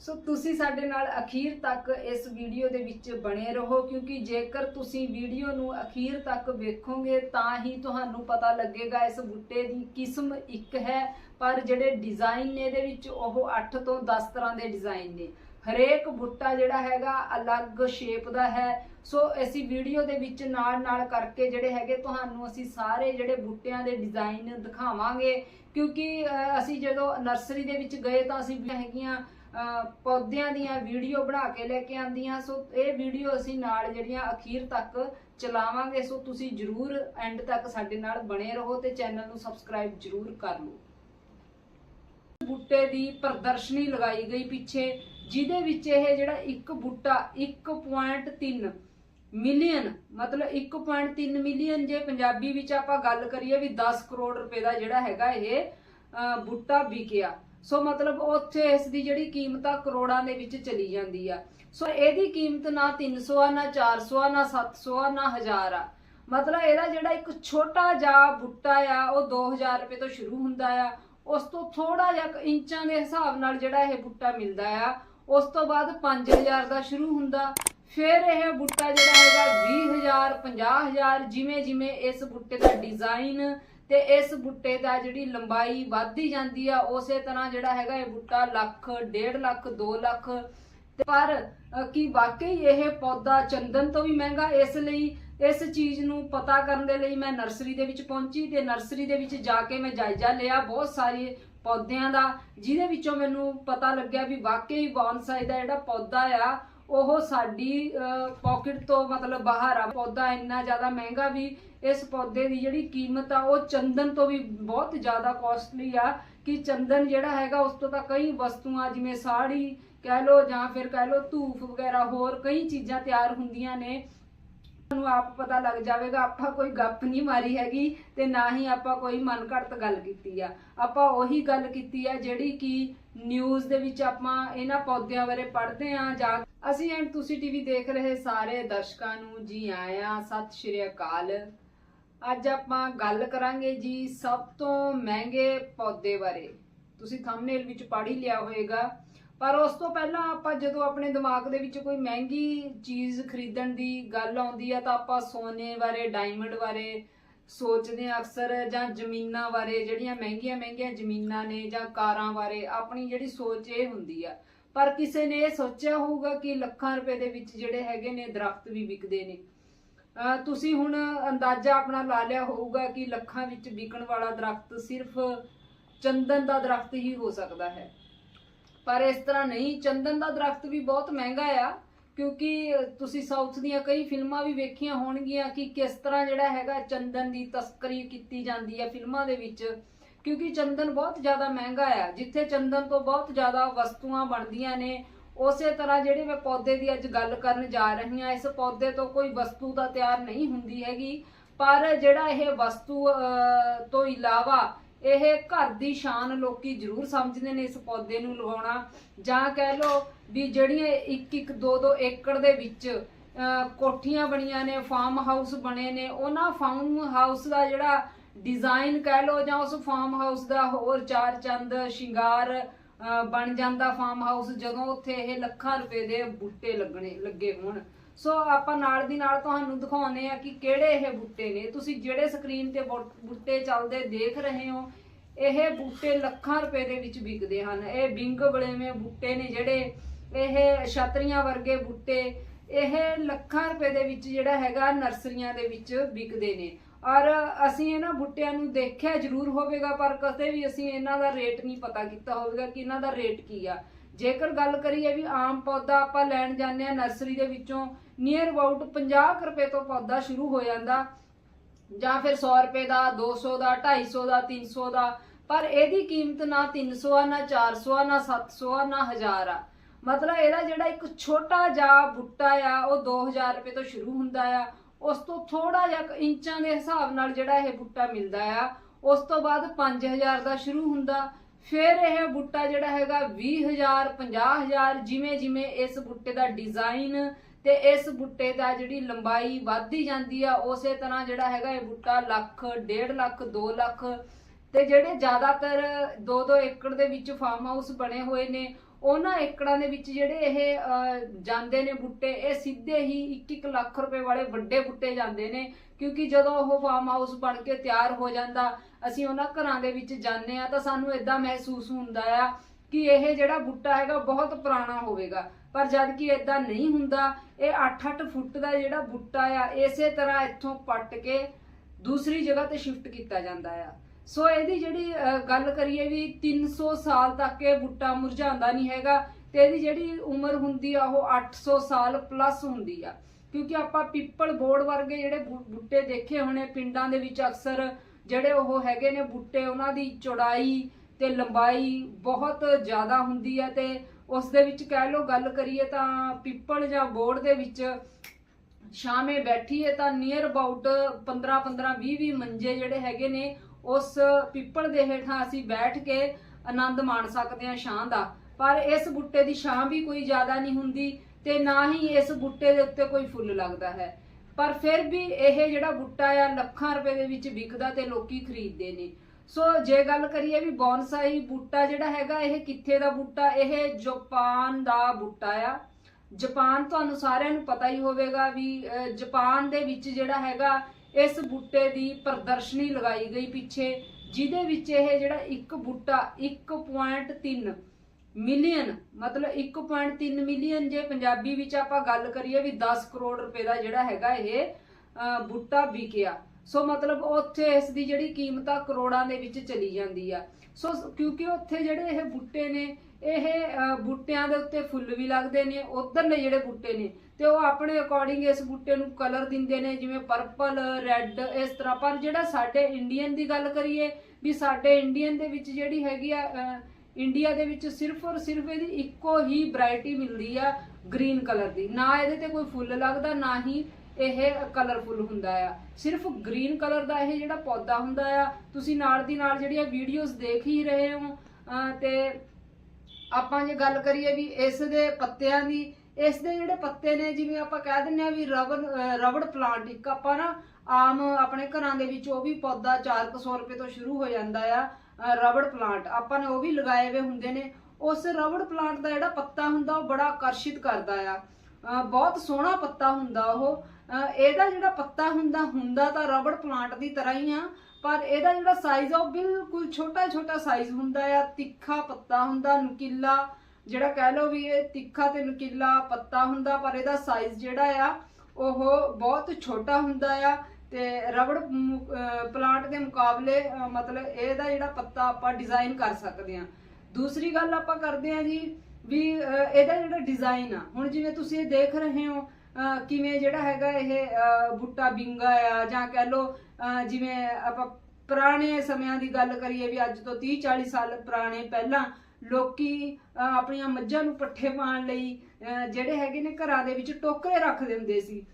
ਸੋ ਤੁਸੀਂ ਸਾਡੇ ਨਾਲ ਅਖੀਰ ਤੱਕ ਇਸ ਵੀਡੀਓ ਦੇ ਵਿੱਚ ਬਣੇ ਰਹੋ, ਕਿਉਂਕਿ ਜੇਕਰ ਤੁਸੀਂ ਵੀਡੀਓ ਨੂੰ ਅਖੀਰ ਤੱਕ ਵੇਖੋਗੇ ਤਾਂ ਹੀ ਤੁਹਾਨੂੰ ਪਤਾ ਲੱਗੇਗਾ ਇਸ ਬੂਟੇ ਦੀ ਕਿਸਮ ਇੱਕ ਹੈ, ਪਰ ਜਿਹੜੇ ਡਿਜ਼ਾਈਨ ਨੇ ਇਹਦੇ ਵਿੱਚ ਉਹ 8 ਤੋਂ 10 ਤਰ੍ਹਾਂ ਦੇ ਡਿਜ਼ਾਈਨ ਨੇ। ਹਰੇਕ ਬੂਟਾ ਜਿਹੜਾ ਹੈਗਾ ਅਲੱਗ ਸ਼ੇਪ ਦਾ ਹੈ। ਸੋ ਅਸੀਂ ਵੀਡੀਓ ਦੇ ਵਿੱਚ ਨਾਲ ਨਾਲ ਕਰਕੇ ਜਿਹੜੇ ਹੈਗੇ ਤੁਹਾਨੂੰ ਅਸੀਂ ਸਾਰੇ ਜਿਹੜੇ ਬੂਟਿਆਂ ਦੇ ਡਿਜ਼ਾਈਨ ਦਿਖਾਵਾਂਗੇ, ਕਿਉਂਕਿ ਅਸੀਂ ਜਦੋਂ ਨਰਸਰੀ ਦੇ ਵਿੱਚ ਗਏ ਤਾਂ ਅਸੀਂ ਵੀ ਹੈਗੀਆਂ ਪੌਦਿਆਂ ਦੀਆਂ ਵੀਡੀਓ ਬਣਾ ਕੇ ਲੈ ਕੇ ਆਂਦੀਆਂ ਸੋ ਇਹ ਵੀਡੀਓ ਅਸੀਂ ਨਾਲ ਜਿਹੜੀਆਂ ਅਖੀਰ ਤੱਕ ਚਲਾਵਾਂਗੇ ਸੋ ਤੁਸੀਂ ਜਰੂਰ ਐਂਡ ਤੱਕ ਸਾਡੇ ਨਾਲ ਬਣੇ ਰਹੋ ਤੇ ਚੈਨਲ ਨੂੰ ਸਬਸਕ੍ਰਾਈਬ ਜਰੂਰ ਕਰ ਲਓ। ਬੂਟੇ ਦੀ ਪ੍ਰਦਰਸ਼ਨੀ ਲਗਾਈ ਗਈ ਪਿੱਛੇ ਜਿਹਦੇ ਵਿੱਚ ਇਹ ਜਿਹੜਾ ਇੱਕ ਬੂਟਾ 1.3 ਮਿਲੀਅਨ ਮਤਲਬ 1.3 ਮਿਲੀਅਨ ਜੇ ਪੰਜਾਬੀ ਵਿੱਚ ਆਪਾਂ ਗੱਲ ਕਰੀਏ ਵੀ 10 ਕਰੋੜ ਰੁਪਏ ਦਾ ਜਿਹੜਾ ਹੈਗਾ ਇਹ ਅਹ, ਬੂਟਾ ਵਿਕਿਆ। ਸੋ ਮਤਲਬ ਉੱਥੇ ਇਸ ਦੀ ਜਿਹੜੀ ਕੀਮਤ ਆ ਕਰੋੜਾਂ ਦੇ ਵਿੱਚ ਚਲੀ ਜਾਂਦੀ ਆ। ਸੋ ਇਹਦੀ ਕੀਮਤ ਨਾ 300 ਆ, ਨਾ 400 ਆ, ਨਾ 700 ਆ, ਨਾ 1000 ਆ। ਮਤਲਬ ਇਹਦਾ ਜਿਹੜਾ ਇੱਕ ਛੋਟਾ ਜਿਹਾ ਬੂਟਾ ਆ, ਉਹ 2000 ਰੁਪਏ ਤੋਂ ਸ਼ੁਰੂ ਹੁੰਦਾ ਆ। ਉਸ ਤੋਂ ਥੋੜਾ ਜਿਹਾ ਕੁ ਇੰਚਾਂ ਦੇ ਹਿਸਾਬ ਨਾਲ ਜਿਹੜਾ ਇਹ ਬੂਟਾ ਮਿਲਦਾ ਆ, ਉਸ ਤੋਂ ਬਾਅਦ 5000 ਦਾ ਸ਼ੁਰੂ ਹੁੰਦਾ। ਫਿਰ ਇਹ ਬੂਟਾ ਜਿਹੜਾ ਹੈਗਾ 20000 50000 ਜਿਵੇਂ ਜਿਵੇਂ ਇਸ ਬੂਟੇ ਦਾ ਡਿਜ਼ਾਈਨ ਤੇ ਇਸ ਬੂਟੇ ਦਾ ਜਿਹੜੀ ਲੰਬਾਈ ਵੱਧਦੀ ਜਾਂਦੀ ਆ ਉਸੇ ਤਰ੍ਹਾਂ ਜਿਹੜਾ ਹੈਗਾ ਇਹ ਬੂਟਾ ਲੱਖ 1.5 ਲੱਖ 2 ਲੱਖ। ਤੇ ਪਰ ਅ, ਕੀ ਵਾਕਈ ਇਹ ਪੌਦਾ ਚੰਦਨ ਤੋਂ ਵੀ ਮਹਿੰਗਾ? ਇਸ ਲਈ ਇਸ ਚੀਜ਼ ਨੂੰ ਪਤਾ ਕਰਨ ਦੇ ਲਈ ਮੈਂ ਨਰਸਰੀ ਦੇ ਵਿੱਚ ਪਹੁੰਚੀ ਤੇ ਨਰਸਰੀ ਦੇ ਵਿੱਚ ਜਾ ਕੇ ਮੈਂ ਜਾਇਜ਼ਾ ਲਿਆ ਬਹੁਤ ਸਾਰੇ ਪੌਦਿਆਂ ਦਾ ਜਿਹਦੇ ਵਿੱਚੋਂ ਮੈਨੂੰ ਪਤਾ ਲੱਗਿਆ ਵੀ ਵਾਕਈ ਬੌਨਸਾਈ ਦਾ ਜਿਹੜਾ ਪੌਦਾ ਆ ਉਹ ਸਾਡੀ ਪਾਕਟ ਤੋਂ ਮਤਲਬ ਬਾਹਰ ਆ। ਪੌਦਾ ਇੰਨਾ ਜ਼ਿਆਦਾ ਮਹਿੰਗਾ ਵੀ ਇਸ ਪੌਦੇ ਦੀ ਜਿਹੜੀ ਕੀਮਤ ਆ, ਉਹ ਚੰਦਨ ਤੋਂ ਵੀ ਬਹੁਤ ਜ਼ਿਆਦਾ ਕਾਸਟਲੀ ਆ, ਕਿ ਚੰਦਨ ਜਿਹੜਾ ਹੈਗਾ, ਉਸ ਤੋਂ ਤਾਂ ਕਈ ਵਸਤੂਆਂ, ਜਿਵੇਂ ਸਾੜੀ ਕਹਿ ਲੋ ਜਾਂ ਫਿਰ ਕਹਿ ਲੋ ਧੂਫ ਵਗੈਰਾ, ਹੋਰ ਕਈ ਚੀਜ਼ਾਂ ਤਿਆਰ ਹੁੰਦੀਆਂ ਨੇ। ਤੁਹਾਨੂੰ ਆਪ ਪਤਾ ਲੱਗ ਜਾਵੇਗਾ, ਆਪਾਂ ਕੋਈ ਗੱਪ ਨਹੀਂ ਮਾਰੀ ਹੈਗੀ ਤੇ ਨਾ ਹੀ ਆਪਾਂ ਕੋਈ ਮਨ ਘੜਤ ਗੱਲ ਕੀਤੀ ਆ। ਆਪਾਂ ਉਹੀ ਗੱਲ ਕੀਤੀ ਆ ਜਿਹੜੀ ਕਿ ਨਿਊਜ਼ ਦੇ ਵਿੱਚ ਆਪਾਂ ਇਹਨਾਂ ਪੌਦਿਆਂ ਬਾਰੇ ਪੜ੍ਹਦੇ ਆ ਜਾਂ ਅਸੀਂ ਐਂਡ ਤੁਸੀਂ ਟੀਵੀ ਦੇਖ ਰਹੇ ਸਾਰੇ ਦਰਸ਼ਕਾਂ ਨੂੰ, ਜੀ ਆਇਆਂ, ਸਤਿ ਸ਼੍ਰੀ ਅਕਾਲ। ਅੱਜ ਆਪਾਂ ਗੱਲ ਕਰਾਂਗੇ ਜੀ ਸਭ ਤੋਂ ਮਹਿੰਗੇ ਪੌਦੇ ਬਾਰੇ। ਤੁਸੀਂ ਥੰਬਨੇਲ ਵਿੱਚ ਪੜ੍ਹ ਹੀ ਲਿਆ ਹੋਵੇਗਾ ਪਰ ਉਸ ਤੋਂ ਪਹਿਲਾਂ ਆਪਾਂ ਜਦੋਂ ਆਪਣੇ ਦਿਮਾਗ ਦੇ ਵਿੱਚ ਕੋਈ ਮਹਿੰਗੀ ਚੀਜ਼ ਖਰੀਦਣ ਦੀ ਗੱਲ ਆਉਂਦੀ ਆ, ਤਾਂ ਆਪਾਂ ਸੋਨੇ ਬਾਰੇ ਡਾਇਮੰਡ ਬਾਰੇ ਸੋਚਦੇ ਆ ਅਕਸਰ, ਜਾਂ ਜ਼ਮੀਨਾਂ ਬਾਰੇ, ਜਿਹੜੀਆਂ ਮਹਿੰਗੀਆਂ ਮਹਿੰਗੀਆਂ ਜ਼ਮੀਨਾਂ ਨੇ, ਜਾਂ ਕਾਰਾਂ ਬਾਰੇ, ਆਪਣੀ ਜਿਹੜੀ ਸੋਚ ਇਹ ਹੁੰਦੀ ਆ। ਪਰ ਕਿਸੇ ਨੇ ਇਹ ਸੋਚਿਆ ਹੋਊਗਾ ਕਿ ਲੱਖਾਂ ਰੁਪਏ ਦੇ ਵਿੱਚ ਜਿਹੜੇ ਹੈਗੇ ਨੇ, ਦਰਖਤ ਵੀ ਵਿਕਦੇ ਨੇ। ਤੁਸੀਂ ਹੁਣ ਅੰਦਾਜ਼ਾ ਆਪਣਾ ਲਾ ਲਿਆ ਹੋਊਗਾ ਕਿ ਲੱਖਾਂ ਵਿੱਚ ਵਿਕਣ ਵਾਲਾ ਦਰਖਤ ਸਿਰਫ ਚੰਦਨ ਦਾ ਦਰਖਤ ਹੀ ਹੋ ਸਕਦਾ ਹੈ। ਪਰ ਇਸ ਤਰ੍ਹਾਂ ਨਹੀਂ, ਚੰਦਨ ਦਾ ਦਰਖਤ ਵੀ ਬਹੁਤ ਮਹਿੰਗਾ ਆ, ਕਿਉਂਕਿ ਤੁਸੀਂ ਸਾਊਥ ਦੀਆਂ ਕਈ ਫਿਲਮਾਂ ਵੀ ਵੇਖੀਆਂ ਹੋਣਗੀਆਂ ਕਿ ਕਿਸ ਤਰ੍ਹਾਂ ਜਿਹੜਾ ਹੈਗਾ ਚੰਦਨ ਦੀ ਤਸਕਰੀ ਕੀਤੀ ਜਾਂਦੀ ਹੈ ਫਿਲਮਾਂ ਦੇ ਵਿੱਚ, ਕਿਉਂਕਿ ਚੰਦਨ ਬਹੁਤ ਜ਼ਿਆਦਾ ਮਹਿੰਗਾ ਆ, ਜਿੱਥੇ ਚੰਦਨ ਤੋਂ ਬਹੁਤ ਜ਼ਿਆਦਾ ਵਸਤੂਆਂ ਬਣਦੀਆਂ ਨੇ ਉਸੇ ਤਰ੍ਹਾਂ ਜਿਹੜੇ ਮੈਂ ਪੌਦੇ ਦੀ ਅੱਜ ਗੱਲ ਕਰਨ ਜਾ ਰਹੀ ਹਾਂ, ਇਸ ਪੌਦੇ ਤੋਂ ਕੋਈ ਵਸਤੂ ਤਾਂ ਤਿਆਰ ਨਹੀਂ ਹੁੰਦੀ ਹੈਗੀ, ਪਰ ਜਿਹੜਾ ਇਹ ਵਸਤੂ ਤੋਂ ਇਲਾਵਾ ਇਹ ਘਰ ਦੀ ਸ਼ਾਨ ਲੋਕੀ ਜ਼ਰੂਰ ਸਮਝਦੇ ਨੇ ਇਸ ਪੌਦੇ ਨੂੰ ਲਗਾਉਣਾ। ਜਾਂ ਕਹਿ ਲਓ ਵੀ ਜਿਹੜੀਆਂ ਇੱਕ ਇੱਕ, ਦੋ ਦੋ ਏਕੜ ਦੇ ਵਿੱਚ ਕੋਠੀਆਂ ਬਣੀਆਂ ਨੇ ਫਾਰਮ ਹਾਊਸ ਬਣੇ ਨੇ, ਉਹਨਾਂ ਫਾਰਮ ਹਾਊਸ ਦਾ ਜਿਹੜਾ ਡਿਜ਼ਾਈਨ ਕਹਿ ਲਓ ਜਾਂ ਉਸ ਫਾਰਮ ਹਾਊਸ ਦਾ ਹੋਰ ਚਾਰ ਚੰਦ ਸ਼ਿੰਗਾਰ ਬਣ ਜਾਂਦਾ ਫਾਰਮ ਹਾਊਸ ਜਦੋਂ ਉੱਥੇ ਇਹ ਲੱਖਾਂ ਰੁਪਏ ਦੇ ਬੂਟੇ ਲੱਗਣੇ, ਲੱਗੇ ਹੋਣ। ਸੋ ਆਪਾਂ ਨਾਲ ਦੀ ਨਾਲ ਤੁਹਾਨੂੰ ਦਿਖਾਉਨੇ ਆ ਕਿ ਕਿਹੜੇ ਇਹ ਬੂਟੇ ਨੇ। ਤੁਸੀਂ ਜਿਹੜੇ ਸਕਰੀਨ ਤੇ ਬੂ- ਬੂਟੇ ਚੱਲਦੇ ਦੇਖ ਰਹੇ ਹੋ, ਇਹ ਬੂਟੇ ਲੱਖਾਂ ਰੁਪਏ ਦੇ ਵਿੱਚ ਵਿਕਦੇ ਹਨ। ਇਹ ਬਿੰਗ ਬਲੇਵੇਂ ਬੂਟੇ ਨੇ ਜਿਹੜੇ, ਇਹ ਛਤਰੀਆਂ ਵਰਗੇ ਬੂਟੇ, ਇਹ ਲੱਖਾਂ ਰੁਪਏ ਦੇ ਵਿੱਚ ਜਿਹੜਾ ਹੈਗਾ ਨਰਸਰੀਆਂ ਦੇ ਵਿੱਚ ਵਿਕਦੇ ਨੇ। ਔਰ ਅਸੀਂ ਇਹਨਾਂ ਬੂਟਿਆਂ ਨੂੰ ਦੇਖਿਆ ਜ਼ਰੂਰ ਹੋਵੇਗਾ, ਪਰ ਕਦੇ ਵੀ ਅਸੀਂ ਇਹਨਾਂ ਦਾ ਰੇਟ ਨਹੀਂ ਪਤਾ ਕੀਤਾ ਹੋਵੇਗਾ ਕਿ ਇਹਨਾਂ ਦਾ ਰੇਟ ਕੀ ਆ। ਜੇਕਰ ਗੱਲ ਕਰੀਏ ਵੀ ਆਮ ਪੌਦਾ ਆਪਾਂ ਲੈਣ ਜਾਂਦੇ ਆ ਨਰਸਰੀ ਦੇ ਵਿੱਚੋਂ ਨੀਅਰ ਅਬਾਊਟ 50 ਕੁ ਰੁਪਏ ਤੋਂ ਪੌਦਾ ਸ਼ੁਰੂ ਹੋ ਜਾਂਦਾ, ਜਾਂ ਫਿਰ 100 ਰੁਪਏ ਦਾ 200 ਦਾ 250 ਦਾ 300 ਦਾ, ਪਰ ਇਹਦੀ ਕੀਮਤ ਨਾ 300 ਆ, ਨਾ 400 ਆ, ਨਾ 700 ਆ, ਨਾ 1000 ਆ। ਮਤਲਬ ਇਹਦਾ ਜਿਹੜਾ ਇੱਕ ਛੋਟਾ ਜਿਹਾ ਬੁੱਟਾ ਆ, ਉਹ 2000 ਰੁਪਏ ਤੋਂ ਸ਼ੁਰੂ ਹੁੰਦਾ ਆ। ਉਸ ਤੋਂ ਥੋੜਾ ਜਿਹਾ ਇੰਚਾਂ ਦੇ ਹਿਸਾਬ ਨਾਲ ਜਿਹੜਾ ਇਹ ਬੂਟਾ ਮਿਲਦਾ ਆ, ਉਸ ਤੋਂ ਬਾਅਦ 5000 ਦਾ ਸ਼ੁਰੂ ਹੁੰਦਾ, ਫਿਰ ਇਹ ਬੂਟਾ ਜਿਹੜਾ ਹੈਗਾ 20000 50000 ਜਿਵੇਂ ਜਿਵੇਂ ਇਸ ਬੂਟੇ ਦਾ ਡਿਜ਼ਾਈਨ ਤੇ ਇਸ ਬੂਟੇ ਦਾ ਜਿਹੜੀ ਲੰਬਾਈ ਵੱਧਦੀ ਜਾਂਦੀ ਆ, ਉਸੇ ਤਰ੍ਹਾਂ ਜਿਹੜਾ ਹੈਗਾ ਇਹ ਬੂਟਾ ਲੱਖ 1.5 ਲੱਖ 2 ਲੱਖ ਤੇ ਜਿਹੜੇ ਜ਼ਿਆਦਾਤਰ 2-2 ਏਕੜ ਦੇ ਵਿੱਚ ਫਾਰਮ ਹਾਊਸ ਬਣੇ ਹੋਏ ਨੇ ਉਹਨਾਂ ਏਕੜਾਂ ਦੇ ਵਿੱਚ ਜਿਹੜੇ ਇਹ ਜਾਂਦੇ ਨੇ ਬੁੱਟੇ, ਇਹ ਸਿੱਧੇ ਹੀ 1-1 ਲੱਖ ਰੁਪਏ ਵਾਲੇ ਵੱਡੇ ਬੁੱਟੇ ਜਾਂਦੇ ਨੇ, ਕਿਉਂਕਿ ਜਦੋਂ ਉਹ ਫਾਰਮ ਹਾਊਸ ਬਣ ਕੇ ਤਿਆਰ ਹੋ ਜਾਂਦਾ, ਅਸੀਂ ਉਹਨਾਂ ਘਰਾਂ ਦੇ ਵਿੱਚ ਜਾਂਦੇ ਆ ਤਾਂ ਸਾਨੂੰ ਇਦਾਂ ਮਹਿਸੂਸ ਹੁੰਦਾ ਆ ਕਿ ਇਹ ਜਿਹੜਾ ਬੁੱਟਾ ਹੈਗਾ ਬਹੁਤ ਪੁਰਾਣਾ ਹੋਵੇਗਾ। ਪਰ ਜਦ ਕਿ ਇਦਾਂ ਨਹੀਂ ਹੁੰਦਾ, ਇਹ 8-8 ਫੁੱਟ ਦਾ ਜਿਹੜਾ ਬੁੱਟਾ ਆ, ਇਸੇ ਤਰ੍ਹਾਂ ਇੱਥੋਂ ਪੱਟ ਕੇ ਦੂਸਰੀ ਜਗ੍ਹਾ ਤੇ ਸ਼ਿਫਟ ਕੀਤਾ ਜਾਂਦਾ ਆ। ਸੋ ਇਹਦੀ ਜਿਹੜੀ ਗੱਲ ਕਰੀਏ ਵੀ 300 ਸਾਲ ਤੱਕ ਇਹ ਬੂਟਾ ਮੁਰਝਾਉਂਦਾ ਨਹੀਂ ਹੈਗਾ ਤੇ ਇਹਦੀ ਜਿਹੜੀ ਉਮਰ ਹੁੰਦੀ ਆ, ਉਹ 800 ਸਾਲ ਪਲੱਸ ਹੁੰਦੀ ਆ। ਕਿਉਂਕਿ ਆਪਾਂ ਪਿੱਪਲ ਬੋਰਡ ਵਰਗੇ ਜਿਹੜੇ ਬੂ- ਬੂਟੇ ਦੇਖੇ ਹੋਣੇ, ਪਿੰਡਾਂ ਦੇ ਵਿੱਚ ਅਕਸਰ ਜਿਹੜੇ ਉਹ ਹੈਗੇ ਨੇ ਬੂਟੇ, ਉਹਨਾਂ ਦੀ ਚੌੜਾਈ ਤੇ ਲੰਬਾਈ ਬਹੁਤ ਜ਼ਿਆਦਾ ਹੁੰਦੀ ਹੈ ਤੇ ਉਸ ਦੇ ਵਿੱਚ ਕਹਿ ਲਓ ਗੱਲ ਕਰੀਏ ਤਾਂ ਪਿੱਪਲ ਜਾਂ ਬੋਰਡ ਦੇ ਵਿੱਚ ਸ਼ਾਮੇ ਬੈਠੀਏ ਤਾਂ ਨੀਅਰ ਅਬਾਊਟ 15 15 20 20 ਮੰਜੇ ਜਿਹੜੇ ਹੈਗੇ ਨੇ ਉਸ ਪਿੱਪਲ ਦੇ ਹੇਠਾਂ ਅਸੀਂ ਬੈਠ ਕੇ ਆਨੰਦ ਮਾਣ ਸਕਦੇ ਹਾਂ ਛਾਂ ਦਾ। ਪਰ ਇਸ ਬੁੱਟੇ ਦੀ ਛਾਂ ਵੀ ਕੋਈ ਜ਼ਿਆਦਾ ਨਹੀਂ ਹੁੰਦੀ ਤੇ ਨਾ ਹੀ ਇਸ ਬੁੱਟੇ ਦੇ ਉੱਤੇ ਕੋਈ ਫੁੱਲ ਲੱਗਦਾ ਹੈ। ਪਰ ਫਿਰ ਵੀ ਇਹ ਜਿਹੜਾ ਬੁੱਟਾ ਆ ਲੱਖਾਂ ਰੁਪਏ ਦੇ ਵਿੱਚ ਵਿਕਦਾ ਤੇ ਲੋਕੀ ਖਰੀਦਦੇ ਨੇ। ਸੋ ਜੇ ਗੱਲ ਕਰੀਏ ਵੀ ਬੌਨਸਾਈ ਬੂਟਾ ਜਿਹੜਾ ਹੈਗਾ ਇਹ ਕਿੱਥੇ ਦਾ ਬੂਟਾ? ਇਹ ਜਾਪਾਨ ਦਾ ਬੂਟਾ ਆ। ਜਾਪਾਨ ਤੁਹਾਨੂੰ ਸਾਰਿਆਂ ਨੂੰ ਪਤਾ ਹੀ ਹੋਵੇਗਾ ਵੀ ਅਹ, ਜਾਪਾਨ ਦੇ ਵਿੱਚ ਜਿਹੜਾ ਹੈਗਾ ਇਸ ਬੂਟੇ ਦੀ ਪ੍ਰਦਰਸ਼ਨੀ ਲਗਾਈ ਗਈ ਪਿੱਛੇ, ਜਿਹਦੇ ਵਿੱਚ ਇਹ ਜਿਹੜਾ ਇੱਕ ਬੂਟਾ 1.3 ਮਿਲੀਅਨ, ਮਤਲਬ 1.3 ਮਿਲੀਅਨ ਜੇ ਪੰਜਾਬੀ ਵਿੱਚ ਆਪਾਂ ਗੱਲ ਕਰੀਏ ਵੀ 10 ਕਰੋੜ ਰੁਪਏ ਦਾ ਜਿਹੜਾ ਹੈਗਾ ਇਹ ਬੂਟਾ ਵਿਕਿਆ। ਸੋ ਮਤਲਬ ਉੱਥੇ ਇਸ ਦੀ ਜਿਹੜੀ ਕੀਮਤ ਆ ਕਰੋੜਾਂ ਦੇ ਵਿੱਚ ਚਲੀ ਜਾਂਦੀ ਆ। ਸੋ ਕਿਉਂਕਿ ਉੱਥੇ ਜਿਹੜੇ ਇਹ ਬੂਟੇ ਨੇ, ਇਹ ਬੂਟਿਆਂ ਦੇ ਉੱਤੇ ਫੁੱਲ ਵੀ ਲੱਗਦੇ ਨੇ, ਉਧਰਲੇ ਜਿਹੜੇ ਬੂਟੇ ਨੇ ਤੇ ਉਹ ਆਪਣੇ ਅਕੋਰਡਿੰਗ ਇਸ ਬੂਟੇ ਨੂੰ ਕਲਰ ਦਿੰਦੇ ਨੇ, ਜਿਵੇਂ ਪਰਪਲ ਰੈੱਡ ਇਸ ਤਰ੍ਹਾਂ। ਪਰ ਜਿਹੜਾ ਸਾਡੇ ਇੰਡੀਅਨ ਦੀ ਗੱਲ ਕਰੀਏ, ਵੀ ਸਾਡੇ ਇੰਡੀਅਨ ਦੇ ਵਿੱਚ ਜਿਹੜੀ ਹੈਗੀ ਆ ਇੰਡੀਆ ਦੇ ਵਿੱਚ ਸਿਰਫ ਔਰ ਸਿਰਫ ਇਹਦੀ ਇੱਕੋ ਹੀ ਵੈਰਾਈਟੀ ਮਿਲਦੀ ਆ ਗ੍ਰੀਨ ਕਲਰ ਦੀ। ਨਾ ਇਹਦੇ ਤੇ ਕੋਈ ਫੁੱਲ ਲੱਗਦਾ, ਨਾ ਹੀ ਇਹ ਕਲਰਫੁਲ ਹੁੰਦਾ ਆ। ਸਿਰਫ ਗ੍ਰੀਨ ਕਲਰ ਦਾ ਇਹ ਜਿਹੜਾ ਪੌਦਾ ਹੁੰਦਾ ਆ, ਤੁਸੀਂ ਨਾਲ ਦੀ ਨਾਲ ਜਿਹੜੀਆਂ ਵੀਡੀਓਜ਼ ਦੇਖ ਹੀ ਰਹੇ ਹੋ, ਅਹ, ਤੇ ਆਪਾਂ ਜੇ ਗੱਲ ਕਰੀਏ ਵੀ ਇਸ ਦੇ ਪੱਤਿਆਂ ਦੀ ਇਸ ਦੇ ਜਿਹੜੇ ਪੱਤੇ ਨੇ, ਜਿਵੇਂ ਆਪਾਂ ਕਹਿ ਦਿੰਨੇ ਆ ਵੀ ਰਬੜ ਰਬੜ ਪਲਾਂਟ ਇੱਕ ਆਪਾਂ ਨਾ ਆਮ ਆਪਣੇ ਘਰਾਂ ਦੇ ਵਿੱਚ ਉਹ ਵੀ ਪੌਦਾ 400 ਰੁਪਏ ਤੋਂ ਸ਼ੁਰੂ ਹੋ ਜਾਂਦਾ ਆ ਰਬੜ ਪਲਾਂਟ ਆਪਾਂ ਨੇ ਉਹ ਵੀ ਲਗਾਏ ਹੋਏ ਹੁੰਦੇ ਨੇ। ਉਸ ਰਬੜ ਪਲਾਂਟ ਦਾ ਜਿਹੜਾ ਪੱਤਾ ਹੁੰਦਾ, ਉਹ ਬੜਾ ਆਕਰਸ਼ਿਤ ਕਰਦਾ ਆ। ਬਹੁਤ ਸੋਹਣਾ ਪੱਤਾ ਹੁੰਦਾ ਉਹ। ਇਹਦਾ ਜਿਹੜਾ ਪੱਤਾ ਹੁੰਦਾ ਹੁੰਦਾ ਤਾਂ ਰਬੜ ਪਲਾਂਟ ਦੀ ਤਰ੍ਹਾਂ ਹੀ ਆ, ਪਰ ਇਹਦਾ ਜਿਹੜਾ ਸਾਈਜ਼ ਆ, ਉਹ ਬਿਲਕੁਲ ਛੋਟਾ ਛੋਟਾ ਸਾਈਜ਼ ਹੁੰਦਾ ਆ। ਤਿੱਖਾ ਪੱਤਾ ਹੁੰਦਾ, ਨੁਕੀਲਾ। ਜਿਹੜਾ ਕਹਿ ਲਓ ਵੀ ਇਹ ਤਿੱਖਾ ਤੇ ਨੁਕੀਲਾ ਪੱਤਾ ਹੁੰਦਾ, ਪਰ ਇਹਦਾ ਸਾਈਜ਼ ਜਿਹੜਾ ਆ, ਉਹ ਬਹੁਤ ਛੋਟਾ ਹੁੰਦਾ ਆ ਤੇ ਰਬੜ ਪਲਾਂਟ ਦੇ ਮੁਕਾਬਲੇ ਮਤਲਬ ਇਹਦਾ ਜਿਹੜਾ ਪੱਤਾ ਆਪਾਂ ਡਿਜ਼ਾਈਨ ਕਰ ਸਕਦੇ ਆ ਦੂਸਰੀ ਗੱਲ ਆਪਾਂ ਕਰਦੇ ਆ ਜੀ ਵੀ ਇਹਦਾ ਜਿਹੜਾ ਡਿਜ਼ਾਈਨ ਆ, ਹੁਣ ਜਿਵੇਂ ਤੁਸੀਂ ਇਹ ਦੇਖ ਰਹੇ ਹੋ, ਅਹ ਕਿਵੇਂ ਜਿਹੜਾ ਹੈਗਾ ਇਹ, ਅਹ ਬੁੱਟਾ ਬਿੰਗਾ ਆ, ਜਾਂ ਕਹਿ ਲਓ, ਅਹ ਜਿਵੇਂ ਆਪਾਂ ਪੁਰਾਣੇ ਸਮਿਆਂ ਦੀ ਗੱਲ ਕਰੀਏ ਵੀ ਅੱਜ ਤੋਂ 30 40 ਸਾਲ ਪੁਰਾਣੇ ਪਹਿਲਾਂ ਲੋਕੀ ਆਪਣੀਆਂ ਮੱਝਾਂ ਨੂੰ ਪੱਠੇ ਪਾਉਣ ਲਈ ਜਿਹੜੇ ਹੈਗੇ ਨੇ ਘਰਾਂ ਦੇ ਵਿੱਚ ਟੋਕਰੇ ਰੱਖਦੇ ਹੁੰਦੇ ਸੀ।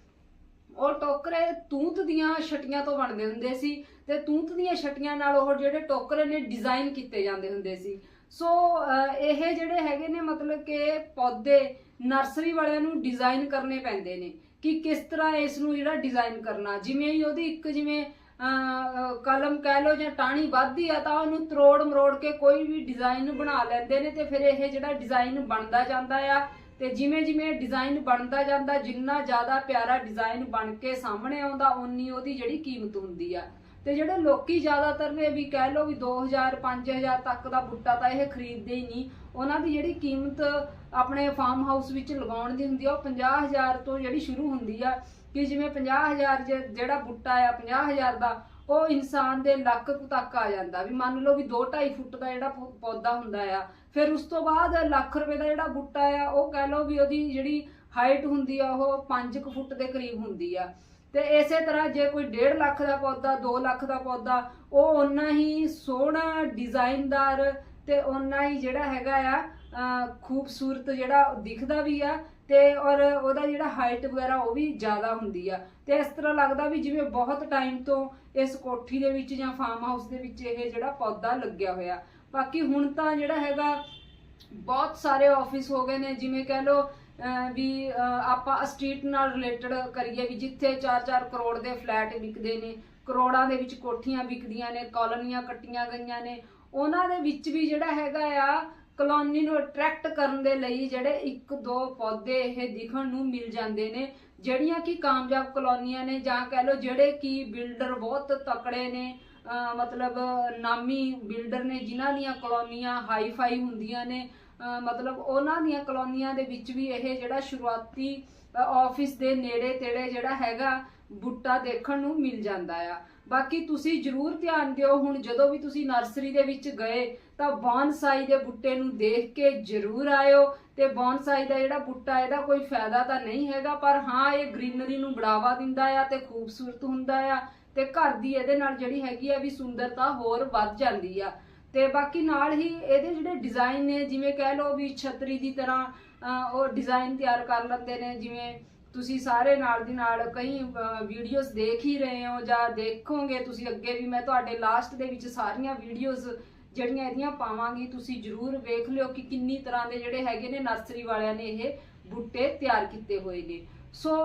ਉਹ ਟੋਕਰੇ ਤੂਤ ਦੀਆਂ ਛਟੀਆਂ ਤੋਂ ਬਣਦੇ ਹੁੰਦੇ ਸੀ ਤੇ ਤੂਤ ਦੀਆਂ ਛਟੀਆਂ ਨਾਲ ਉਹ ਜਿਹੜੇ ਟੋਕਰੇ ਨੇ ਡਿਜ਼ਾਈਨ ਕੀਤੇ ਜਾਂਦੇ ਹੁੰਦੇ ਸੀ। ਸੋ ਅਹ, ਇਹ ਜਿਹੜੇ ਹੈਗੇ ਨੇ ਮਤਲਬ ਕਿ ਪੌਦੇ ਨਰਸਰੀ ਵਾਲਿਆਂ ਨੂੰ ਡਿਜ਼ਾਈਨ ਕਰਨੇ ਪੈਂਦੇ ਨੇ ਕਿ ਕਿਸ ਤਰ੍ਹਾਂ ਇਸ ਨੂੰ ਜਿਹੜਾ ਡਿਜ਼ਾਈਨ ਕਰਨਾ ਜਿਵੇਂ ਹੀ ਉਹਦੀ ਇੱਕ ਜਿਵੇਂ ਕਲਮ ਕਹਿ ਲਓ ਜਾਂ ਟਾਹਣੀ ਵੱਧਦੀ ਆ ਤਾਂ ਉਹਨੂੰ ਤਰੋੜ ਮਰੋੜ ਕੇ ਕੋਈ ਵੀ ਡਿਜ਼ਾਈਨ ਬਣਾ ਲੈਂਦੇ ਨੇ ਤੇ ਫਿਰ ਇਹ ਜਿਹੜਾ ਡਿਜ਼ਾਈਨ ਬਣਦਾ ਜਾਂਦਾ ਆ ਤੇ ਜਿਵੇਂ ਜਿਵੇਂ ਡਿਜ਼ਾਈਨ ਬਣਦਾ ਜਾਂਦਾ, ਜਿੰਨਾ ਜ਼ਿਆਦਾ ਪਿਆਰਾ ਡਿਜ਼ਾਈਨ ਬਣ ਕੇ ਸਾਹਮਣੇ ਆਉਂਦਾ, ਓਨੀ ਉਹਦੀ ਜਿਹੜੀ ਕੀਮਤ ਹੁੰਦੀ ਆ। ਤੇ ਜਿਹੜੇ ਲੋਕੀ ਜ਼ਿਆਦਾਤਰ ਨੇ ਵੀ ਕਹਿ ਲਓ ਵੀ 2000 5000 ਤੱਕ ਦਾ ਬੂਟਾ ਤਾਂ ਇਹ ਖਰੀਦਦੇ ਹੀ ਨਹੀਂ। ਉਹਨਾਂ ਦੀ ਜਿਹੜੀ ਕੀਮਤ ਆਪਣੇ ਫਾਰਮ ਹਾਊਸ ਵਿੱਚ ਲਗਾਉਣ ਦੀ ਹੁੰਦੀ ਆ, ਉਹ 50000 ਤੋਂ ਜਿਹੜੀ ਸ਼ੁਰੂ ਹੁੰਦੀ ਆ ਕਿ ਜਿਵੇਂ 50000 ਜੇ- ਜਿਹੜਾ ਬੂਟਾ ਆ 50000 ਦਾ, ਉਹ ਇਨਸਾਨ ਦੇ ਲੱਕ ਤੱਕ ਆ ਜਾਂਦਾ। ਵੀ ਮੰਨ ਲਓ ਵੀ 2.5 ਫੁੱਟ ਦਾ ਜਿਹੜਾ ਪੌਦਾ ਹੁੰਦਾ ਆ, ਫਿਰ ਉਸ ਤੋਂ ਬਾਅਦ ਲੱਖ ਰੁਪਏ ਦਾ ਜਿਹੜਾ ਬੂਟਾ ਆ, ਉਹ ਕਹਿ ਲਓ ਵੀ ਉਹਦੀ ਜਿਹੜੀ ਹਾਈਟ ਹੁੰਦੀ ਆ, ਉਹ 5 ਫੁੱਟ ਦੇ ਕਰੀਬ ਹੁੰਦੀ ਆ। ਤੇ ਇਸੇ ਤਰ੍ਹਾਂ ਜੇ ਕੋਈ 1.5 ਲੱਖ ਦਾ ਪੌਦਾ 2 ਲੱਖ ਦਾ ਪੌਦਾ, ਉਹ ਓਨਾ ਹੀ ਸੋਹਣਾ ਡਿਜ਼ਾਈਨਦਾਰ ਤੇ ਓਨਾ ਹੀ ਜਿਹੜਾ ਹੈਗਾ ਆ ਖੂਬਸੂਰਤ ਜਿਹੜਾ ਦਿਖਦਾ ਵੀ ਆ ਤੇ ਔਰ ਉਹਦਾ ਜਿਹੜਾ ਹਾਈਟ ਵਗੈਰਾ ਉਹ ਵੀ ਜ਼ਿਆਦਾ ਹੁੰਦੀ ਆ। ਤੇ ਇਸ ਤਰ੍ਹਾਂ ਲੱਗਦਾ ਵੀ ਜਿਵੇਂ ਬਹੁਤ ਟਾਈਮ ਤੋਂ ਇਸ ਕੋਠੀ ਦੇ ਵਿੱਚ ਜਾਂ ਫਾਰਮ ਹਾਊਸ ਦੇ ਵਿੱਚ ਇਹ ਜਿਹੜਾ ਪੌਦਾ ਲੱਗਿਆ ਹੋਇਆ। ਬਾਕੀ ਹੁਣ ਤਾਂ ਜਿਹੜਾ ਹੈਗਾ, ਬਹੁਤ ਸਾਰੇ ਆਫਿਸ ਹੋ ਗਏ ਨੇ, ਜਿਵੇਂ ਕਹਿ ਲਓ ਵੀ ਆਪਾਂ ਸਟਰੀਟ ਨਾਲ ਰਿਲੇਟਡ ਕਰੀਏ ਵੀ ਜਿੱਥੇ 4-4 ਕਰੋੜ ਦੇ ਫਲੈਟ ਵਿਕਦੇ ਨੇ, ਕਰੋੜਾਂ ਦੇ ਵਿੱਚ ਕੋਠੀਆਂ ਵਿਕਦੀਆਂ ਨੇ ਕਾਲੋਨੀਆਂ ਕੱਟੀਆਂ ਗਈਆਂ ਨੇ। ਉਹਨਾਂ ਦੇ ਵਿੱਚ ਵੀ ਜਿਹੜਾ ਹੈਗਾ ਆ ਕਲੋਨੀ ਨੂੰ ਅਟਰੈਕਟ ਕਰਨ ਦੇ ਲਈ ਜਿਹੜੇ ਇੱਕ ਦੋ ਪੌਦੇ ਇਹ ਦਿਖਣ ਨੂੰ ਮਿਲ ਜਾਂਦੇ ਨੇ, ਜਿਹੜੀਆਂ ਕਿ ਕਾਮਯਾਬ ਕਲੋਨੀਆਂ ਨੇ ਜਾਂ ਕਹਿ ਲਓ ਜਿਹੜੇ ਕਿ ਬਿਲਡਰ ਬਹੁਤ ਤਕੜੇ ਨੇ ਮਤਲਬ ਨਾਮੀ ਬਿਲਡਰ ਨੇ, ਜਿਨ੍ਹਾਂ ਦੀਆਂ ਕਲੋਨੀਆਂ ਹਾਈ-ਫਾਈ ਹੁੰਦੀਆਂ ਨੇ ਮਤਲਬ ਉਹਨਾਂ ਦੀਆਂ ਕਲੋਨੀਆਂ ਦੇ ਵਿੱਚ ਵੀ ਇਹ ਜਿਹੜਾ ਸ਼ੁਰੂਆਤੀ ਆਫਿਸ ਦੇ ਨੇੜੇ ਤੇੜੇ ਜਿਹੜਾ ਹੈਗਾ ਬੂਟਾ ਦੇਖਣ ਨੂੰ ਮਿਲ ਜਾਂਦਾ ਆ। ਬਾਕੀ ਤੁਸੀਂ ਜਰੂਰ ਧਿਆਨ ਦਿਓ, ਹੁਣ ਜਦੋਂ ਵੀ ਤੁਸੀਂ ਨਰਸਰੀ ਦੇ ਵਿੱਚ ਗਏ, ਤਾਂ ਬੌਨਸਾਈ ਦੇ ਬੂਟੇ ਨੂੰ ਦੇਖ ਕੇ ਜਰੂਰ ਆਇਓ ਤੇ ਬੌਨਸਾਈ ਦਾ ਜਿਹੜਾ ਬੂਟਾ, ਇਹਦਾ ਕੋਈ ਫਾਇਦਾ ਤਾਂ ਨਹੀਂ ਹੈਗਾ, ਪਰ ਹਾਂ, ਇਹ ਗ੍ਰੀਨਰੀ ਨੂੰ ਬੜਾਵਾ ਦਿੰਦਾ ਆ ਤੇ ਖੂਬਸੂਰਤ ਹੁੰਦਾ ਆ ਤੇ ਘਰ ਦੀ ਇਹਦੇ ਨਾਲ ਜਿਹੜੀ ਹੈਗੀ ਆ ਵੀ ਸੁੰਦਰਤਾ ਹੋਰ ਵੱਧ ਜਾਂਦੀ ਆ। ਤੇ ਬਾਕੀ ਨਾਲ ਹੀ ਇਹਦੇ ਜਿਹੜੇ ਡਿਜ਼ਾਈਨ ਨੇ, ਜਿਵੇਂ ਕਹਿ ਲਓ ਵੀ ਛਤਰੀ ਦੀ ਤਰ੍ਹਾਂ ਉਹ ਡਿਜ਼ਾਈਨ ਤਿਆਰ ਕਰ ਲੈਂਦੇ ਨੇ, ਜਿਵੇਂ ਤੁਸੀਂ ਸਾਰੇ ਨਾਲ ਦੀ ਨਾਲ ਕਈ ਵੀਡੀਓਜ਼ ਦੇਖ ਹੀ ਰਹੇ ਹੋ ਜਾਂ ਦੇਖੋਗੇ ਤੁਸੀਂ ਅੱਗੇ ਵੀ, ਮੈਂ ਤੁਹਾਡੇ ਲਾਸਟ ਦੇ ਵਿੱਚ ਸਾਰੀਆਂ ਵੀਡੀਓਜ਼ ਜਿਹੜੀਆਂ ਇਹਦੀਆਂ ਪਾਵਾਂਗੀ, ਤੁਸੀਂ ਜਰੂਰ ਵੇਖ ਲਿਓ ਕਿ ਕਿੰਨੀ ਤਰ੍ਹਾਂ ਦੇ ਜਿਹੜੇ ਹੈਗੇ ਨੇ ਨਰਸਰੀ ਵਾਲਿਆਂ ਨੇ ਇਹ ਬੂਟੇ ਤਿਆਰ ਕੀਤੇ ਹੋਏ ਨੇ। ਸੋ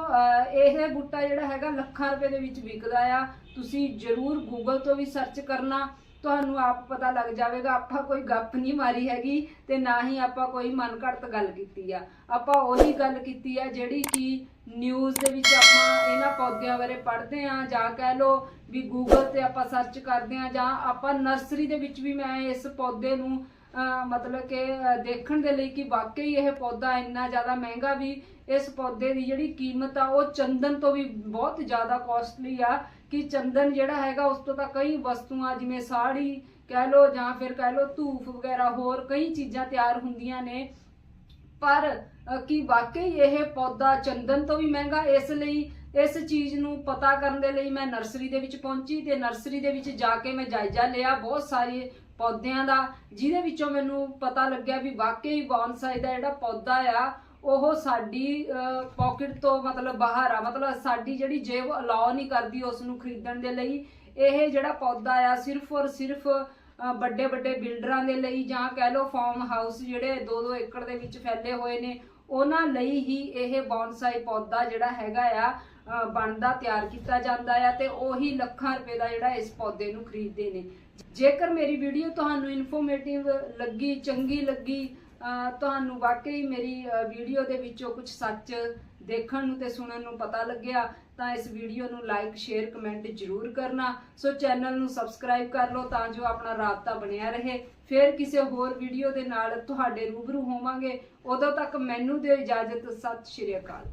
ਇਹ ਬੂਟਾ ਜਿਹੜਾ ਹੈਗਾ ਲੱਖਾਂ ਰੁਪਏ ਦੇ ਵਿੱਚ ਵਿਕਦਾ ਆ। ਤੁਸੀਂ ਜਰੂਰ ਗੂਗਲ ਤੋਂ ਵੀ ਸਰਚ ਕਰਨਾ। ਤੁਹਾਨੂੰ ਆਪ ਪਤਾ ਲੱਗ ਜਾਵੇਗਾ, ਆਪਾਂ ਕੋਈ ਗੱਪ ਨਹੀਂ ਮਾਰੀ ਹੈਗੀ ਤੇ ਨਾ ਹੀ ਆਪਾਂ ਕੋਈ ਮਨ ਘੜਤ ਗੱਲ ਕੀਤੀ ਆ। ਆਪਾਂ ਉਹੀ ਗੱਲ ਕੀਤੀ ਆ ਜਿਹੜੀ ਕਿ ਨਿਊਜ਼ ਦੇ ਵਿੱਚ ਆਪਾਂ ਇਹਨਾਂ ਪੌਦਿਆਂ ਬਾਰੇ ਪੜ੍ਹਦੇ ਆ ਜਾਂ ਕਹਿ ਲਓ ਵੀ ਗੂਗਲ ਤੇ ਆਪਾਂ ਸਰਚ ਕਰਦੇ ਆ ਜਾਂ ਆਪਾਂ ਨਰਸਰੀ ਦੇ ਵਿੱਚ ਵੀ ਮੈਂ ਇਸ ਪੌਦੇ ਨੂੰ ਮਤਲਬ ਕਿ ਦੇਖਣ ਦੇ ਲਈ ਕਿ ਵਾਕਈ ਇਹ ਪੌਦਾ ਇੰਨਾ ਜ਼ਿਆਦਾ ਮਹਿੰਗਾ ਵੀ ਇਸ ਪੌਦੇ ਦੀ ਜਿਹੜੀ ਕੀਮਤ ਆ ਉਹ ਚੰਦਨ ਤੋਂ ਵੀ ਬਹੁਤ ਜ਼ਿਆਦਾ ਕੋਸਟਲੀ ਆ। ਕਿ ਚੰਦਨ ਜਿਹੜਾ ਹੈਗਾ ਉਸ ਤੋਂ ਤਾਂ ਕਈ ਵਸਤੂਆਂ ਜਿਵੇਂ ਸਾੜੀ ਕਹਿ ਲਓ ਜਾਂ ਫਿਰ ਕਹਿ ਲਓ ਧੂਫ ਵਗੈਰਾ ਹੋਰ ਕਈ ਚੀਜ਼ਾਂ ਤਿਆਰ ਹੁੰਦੀਆਂ ਨੇ। ਪਰ ਅ, ਕਿ ਵਾਕਈ ਇਹ ਪੌਦਾ ਚੰਦਨ ਤੋਂ ਵੀ ਮਹਿੰਗਾ? ਇਸ ਲਈ ਇਸ ਚੀਜ਼ ਨੂੰ ਪਤਾ ਕਰਨ ਦੇ ਲਈ ਮੈਂ ਨਰਸਰੀ ਦੇ ਵਿੱਚ ਪਹੁੰਚੀ ਤੇ ਨਰਸਰੀ ਦੇ ਵਿੱਚ ਜਾ ਕੇ ਮੈਂ ਜਾਇਜ਼ਾ ਲਿਆ ਬਹੁਤ ਸਾਰੇ ਪੌਦਿਆਂ ਦਾ ਜਿਹਦੇ ਵਿੱਚੋਂ ਮੈਨੂੰ ਪਤਾ ਲੱਗਿਆ ਵੀ ਵਾਕਈ ਬੌਨਸਾਈ ਦਾ ਜਿਹੜਾ ਪੌਦਾ ਆ ਉਹ ਸਾਡੀ ਪਾਕਟ ਤੋਂ ਮਤਲਬ ਬਾਹਰ ਆ। ਮਤਲਬ ਸਾਡੀ ਜਿਹੜੀ ਜੇਬ ਅਲਾਉ ਨਹੀਂ ਕਰਦੀ ਉਸ ਨੂੰ ਖਰੀਦਣ ਦੇ ਲਈ। ਇਹ ਜਿਹੜਾ ਪੌਦਾ ਆ, ਸਿਰਫ ਔਰ ਸਿਰਫ ਵੱਡੇ ਵੱਡੇ ਬਿਲਡਰਾਂ ਦੇ ਲਈ ਜਾਂ ਕਹਿ ਲਓ ਫਾਰਮ ਹਾਊਸ ਜਿਹੜੇ 2-2 ਏਕੜ ਦੇ ਵਿੱਚ ਫੈਲੇ ਹੋਏ ਨੇ, ਉਹਨਾਂ ਲਈ ਹੀ ਇਹ ਬੌਨਸਾਈ ਪੌਦਾ ਜਿਹੜਾ ਹੈਗਾ ਆ ਬਣਦਾ, ਤਿਆਰ ਕੀਤਾ ਜਾਂਦਾ ਆ ਤੇ ਉਹੀ ਲੱਖਾਂ ਰੁਪਏ ਦਾ ਜਿਹੜਾ ਇਸ ਪੌਦੇ ਨੂੰ ਖਰੀਦਦੇ ਨੇ। ਜੇਕਰ ਮੇਰੀ ਵੀਡੀਓ ਤੁਹਾਨੂੰ ਇਨਫੋਰਮੇਟਿਵ ਲੱਗੀ, ਚੰਗੀ ਲੱਗੀ ਤੁਹਾਨੂੰ ਵਾਕਈ ਮੇਰੀ ਵੀਡੀਓ ਦੇ ਵਿੱਚੋਂ ਕੁਝ ਸੱਚ ਦੇਖਣ ਨੂੰ ਤੇ ਸੁਣਨ ਨੂੰ ਪਤਾ ਲੱਗਿਆ, ਤਾਂ ਇਸ ਵੀਡੀਓ ਨੂੰ ਲਾਈਕ ਸ਼ੇਅਰ ਕਮੈਂਟ ਜ਼ਰੂਰ ਕਰਨਾ। ਸੋ ਚੈਨਲ ਨੂੰ ਸਬਸਕ੍ਰਾਈਬ ਕਰ ਲਓ ਤਾਂ ਜੋ ਆਪਣਾ ਰਾਬਤਾ ਬਣਿਆ ਰਹੇ। ਫਿਰ ਕਿਸੇ ਹੋਰ ਵੀਡੀਓ ਦੇ ਨਾਲ ਤੁਹਾਡੇ ਰੂਬਰੂ ਹੋਵਾਂਗੇ। ਉਦੋਂ ਤੱਕ ਮੈਨੂੰ ਦਿਓ ਇਜਾਜ਼ਤ। ਸਤਿ ਸ਼੍ਰੀ ਅਕਾਲ।